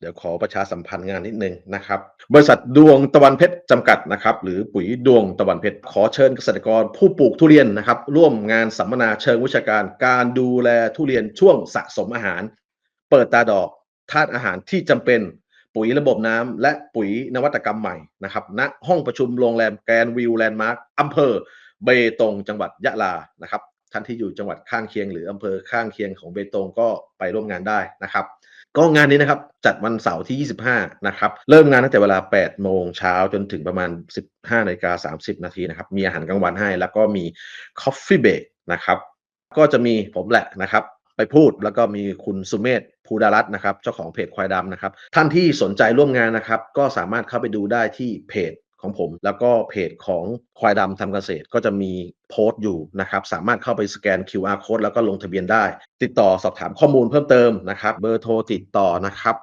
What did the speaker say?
เดี๋ยวขอประชาสัมพันธ์งานนิดนึงนะครับ บริษัทดวงตะวันเพชรจำกัดนะครับ หรือปุ๋ยดวงตะวันเพชรขอเชิญเกษตรกรผู้ปลูกทุเรียนนะครับ ร่วมงานสัมมนาเชิงวิชาการ การดูแลทุเรียนช่วงสะสมอาหาร เปิดตาดอกธาตุอาหารที่จำเป็น ปุ๋ยระบบน้ำและปุ๋ยนวัตกรรมใหม่นะครับณห้องประชุมโรงแรมแกรนวิวแลนด์มาร์คอำเภอเบตงจังหวัดยะลานะครับท่านที่อยู่จังหวัดข้างเคียง หรืออำเภอข้างเคียงของเบตงก็ไปร่วมงานได้นะครับ ก็งานนี้นะครับจัดวันเสาร์ที่ 25 นะครับ เริ่มงานตั้งแต่เวลา 8 โมงเช้าจนถึงประมาณ 15นาฬิกา30 นาทีนะครับ มีอาหารกลางวันให้ แล้วก็มี Coffee Break นะครับ ก็จะมีผมแหละนะครับ ไปพูดแล้วก็มีคุณสุเมธภูดารัตน์นะครับ เจ้าของเพจควายดำนะครับ ท่านที่สนใจร่วมงานนะครับ ก็สามารถเข้าไปดูได้ที่เพจ ของผม แล้วก็เพจของควายดำทำเกษตรก็จะมีโพสต์อยู่นะครับ สามารถเข้าไปสแกน QR code แล้วก็ลงทะเบียนได้ ติดต่อสอบถามข้อมูลเพิ่มเติมนะครับ เบอร์โทรติดต่อนะครับ